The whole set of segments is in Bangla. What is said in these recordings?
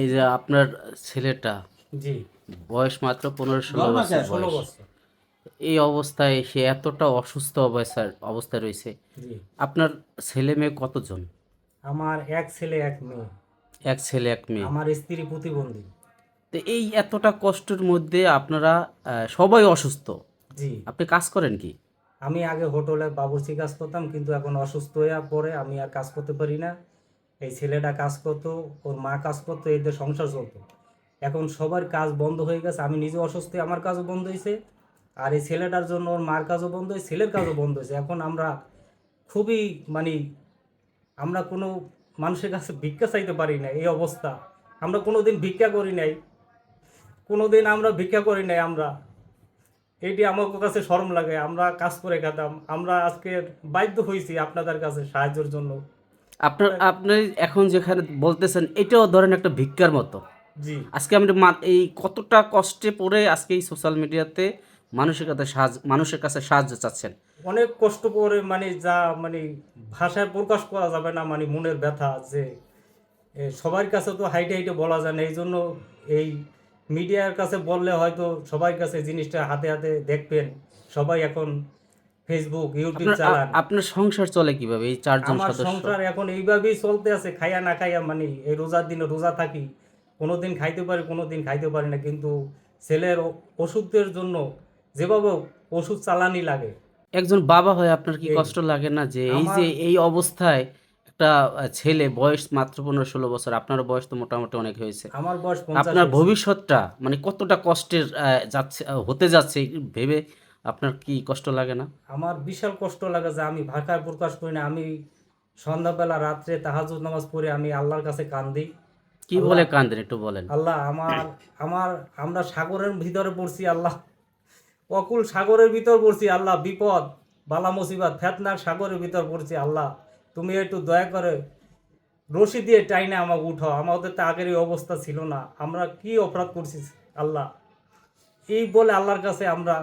এই যে আপনার ছেলেটা জি। বয়স মাত্র পনেরো ষোলো বছর বয়স। এই অবস্থায় সে এতটা অসুস্থ অবস্থায় অবস্থায় রয়েছে। জি। আপনার ছেলে মেয়ে কতজন? আমার এক ছেলে এক মেয়ে। এক ছেলে এক মেয়ে। আমার স্ত্রী প্রতিবন্ধী। তো এই এতটা কষ্টের মধ্যে আপনারা সবাই অসুস্থ। জি। আপনি কাজ করেন কি? আমি আগে হোটেলে বাবুর্চি কাজ করতাম কিন্তু এখন অসুস্থ হয়ে পরে আমি আর কাজ করতে পারি না। এই ছেলেটা কাজ করতো, ওর মা কাজ করতো এদের সংসার চলতো। এখন সবার কাজ বন্ধ হয়ে গেছে, আমি নিজে অসুস্থ, আমার কাজও বন্ধ হয়েছে, আর এই ছেলেটার জন্য ওর মার কাজও বন্ধ হয়েছে, ছেলের কাজও বন্ধ হয়েছে। এখন আমরা খুবই মানে আমরা কোনো মানুষের কাছে ভিক্ষা চাইতে পারি না এই অবস্থা। আমরা কোনো দিন ভিক্ষা করি নাই কোনো দিন আমরা ভিক্ষা করি নাই আমরা। এটি আমার কাছে শরম লাগে, আমরা কাজ করে খেতাম, আমরা আজকে বাধ্য হয়েছি আপনাদের কাছে সাহায্যের জন্য। আপনার আপনি এখন যেখানে বলতেছেন এটাও ধরেন একটা ভিক্ষার মতো। আজকে আমি এই কতটা কষ্টে পড়ে আজকে এই সোশ্যাল মিডিয়াতে মানুষের কাছে সাহায্য মানুষের কাছে সাহায্য চাচ্ছেন? অনেক কষ্ট করে মানে যা মানে ভাষায় প্রকাশ করা যাবে না মানে মনের ব্যথা যে সবার কাছে তো হাইটে হাইটে বলা যায় না এই জন্য এই মিডিয়ার কাছে বললে হয়তো সবার কাছে জিনিসটা হাতে হাতে দেখবেন। সবাই এখন ফেসবুক ইউটিউব চালান। আপনার সংসার চলে কীভাবে এই চারজন আমার সদস্য? সংসার এখন এইভাবেই চলতে আছে খাইয়া না খাইয়া মানে এই রোজার দিনে রোজা থাকি কোনো দিন খাইতে পারি কোনো দিন খাইতে পারি না কিন্তু ছেলের ওষুধের জন্য যেভাবে ওষুধ চালানি লাগে। একজন বাবা হয়ে আপনার কি কষ্ট লাগে না যে এই যে এই অবস্থায় একটা ছেলে বয়স মাত্র পনেরো ষোলো বছর আপনার বয়স তো মোটামুটি অনেক হয়েছে। আমার বয়স আপনার। ভবিষ্যৎটা মানে কতটা কষ্টের যাচ্ছে হতে যাচ্ছে ভেবে আপনার কি কষ্ট লাগে না? আমার বিশাল কষ্ট লাগে যে আমি ভাষায় প্রকাশ করি না আমি সন্ধ্যাবেলা রাত্রে তাহাজুদ নামাজ পড়ে আমি আল্লাহর কাছে কান্দি। কি বলে কান্দেন একটু বলেন। আল্লাহ আমার আমার আমরা সাগরের ভিতরে পড়ছি আল্লাহ। অকুল সাগরের ভিতর পড়ছি আল্লাহ বিপদ বালা মুসিবত ফেতনার সাগরের ভিতর পড়ছি আল্লাহ। তুমি একটু দয়া করে রশি দিয়ে টাইনে আমাকে উঠো আমাদের তো আগের এই অবস্থা ছিল না। আমরা কি অপরাধ করছি আল্লাহ? এই বলে আল্লাহর কাছে আমরা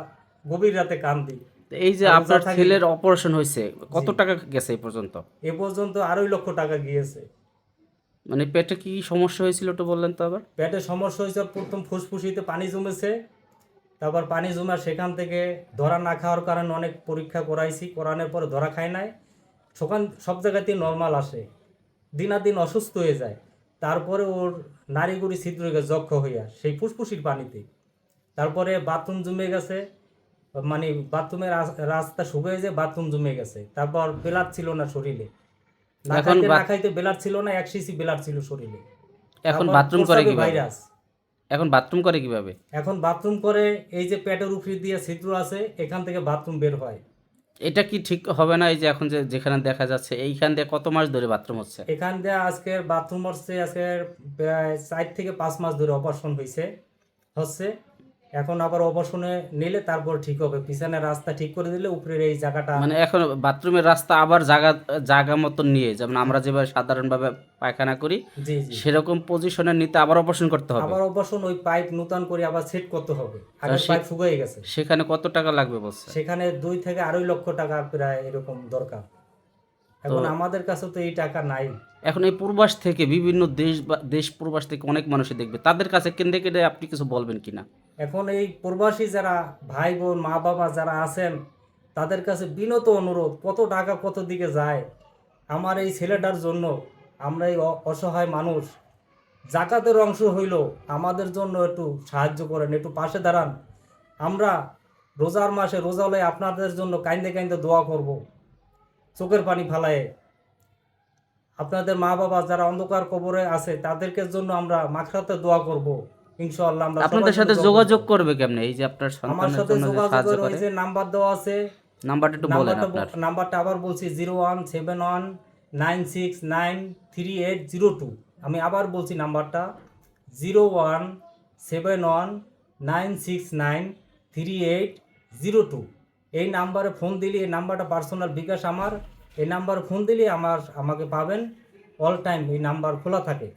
গভীর রাতে কান্দি তো এই যে আর আপনার ছেলের অপারেশন হয়েছে কত টাকা গেছে এই পর্যন্ত? এ পর্যন্ত আড়াই লক্ষ টাকা গিয়েছে। মানে পেটে কি সমস্যা হয়েছিল একটু বললেন তো আবার? পেটে সমস্যা হয়েছে প্রথম ফুসফুসিতে পানি জমেছে তারপর পানি জমা সেখান থেকে ধরা না খাওয়ার কারণে অনেক পরীক্ষা করাইছি করানোর পরে ধরা খায় নাই। সকান সব জায়গাতেই নর্মাল আসে। দিনাদিন অসুস্থ হয়ে যায়। তারপরে ওর নারীগুড়ি ছিদ্র হয়ে গেছে যক্ষ হইয়া সেই ফুসফুসির পানিতে। তারপরে বাথরুম জমে গেছে। মানে বাথরুমের রাস্তা শুকিয়ে যায় বাথরুম জমে গেছে। তারপর বেলার ছিল না শরীরে। না এখন খাইতে না খাইতে বেলার ছিল না এক সিসি বেলার ছিল শরীরে। এখন বাথরুম করে কীভাবে? ভাইরাস। এখন বাথরুম করে কীভাবে? এখন বাথরুম করে এই যে পেটের উপরে দিয়ে ছিদ্র আছে এখান থেকে বাথরুম বের হয়। এটা কি ঠিক হবে না এই যে এখন যে যেখানে দেখা যাচ্ছে এইখান দিয়ে কত মাস ধরে বাথরুম হচ্ছে? এখান দিয়ে আজকের বাথরুম হচ্ছে আজকের প্রায় চার থেকে পাঁচ মাস ধরে অপারেশন হয়েছে হচ্ছে। এখন আবার অপারেশনে নিলে তারপর ঠিক হবে। পিছনের রাস্তা ঠিক করে দিলে উপরের এই জায়গাটা মানে এখন বাথরুমের রাস্তা আবার জায়গা জায়গা মতন নিয়ে যেমন আমরা যেভাবে সাধারণভাবে পায়খানা করি সেরকম পজিশনে নিতে আবার অপারেশন করতে হবে? আবার অপারেশন ওই পাইপ নূতন করে আবার সেট করতে হবে। আগে পাইপ শুকিয়ে গেছে। সেখানে কত টাকা লাগবে বলছে? সেখানে দুই থেকে আড়াই লক্ষ টাকা প্রায় এরকম দরকার। এখন আমাদের কাছে তো এই টাকা নাই। এখন এই পূর্বাস থেকে বিভিন্ন দেশ বা দেশ পূর্বাস থেকে অনেক মানুষই দেখবে। তাদের কাছে কেন্দ্রে কেন্দ্রে আপনি কিছু বলবেন কিনা? এখন এই প্রবাসী যারা ভাই বোন মা বাবা যারা আছেন তাদের কাছে বিনত অনুরোধ কত টাকা কত দিকে যায়? আমার এই ছেলেটার জন্য আমরা এই অসহায় মানুষ জাকাতের অংশ হইল আমাদের জন্য একটু সাহায্য করেন একটু পাশে দাঁড়ান। আমরা রোজার মাসে রোজা হলে আপনাদের জন্য কাইন্দে কাইন্দে দোয়া করব। চোখের পানি ফালায়। আপনাদের মা বাবা যারা অন্ধকার কবরে আছে তাদেরকে জন্য আমরা মাখরাতে দোয়া করব। ইনশাআল্লাহ আমরা আপনাদের সাথে যোগাযোগ করবে। কেমনে? এই যে আপনার সন্তানের জন্য সাহায্য করে। এই যে নাম্বার দেওয়া আছে নাম্বারটা একটু বলেন আপনার। নাম্বারটা আবার বলছি 01719693802 আমি আবার বলছি নাম্বারটা 01719693802 এই নাম্বারে ফোন দিলে, এই নাম্বারটা পার্সোনাল বিকাশ আমার, এই নাম্বারে ফোন দিলে আমার, আমাকে পাবেন। অল টাইম এই নাম্বার খোলা থাকে।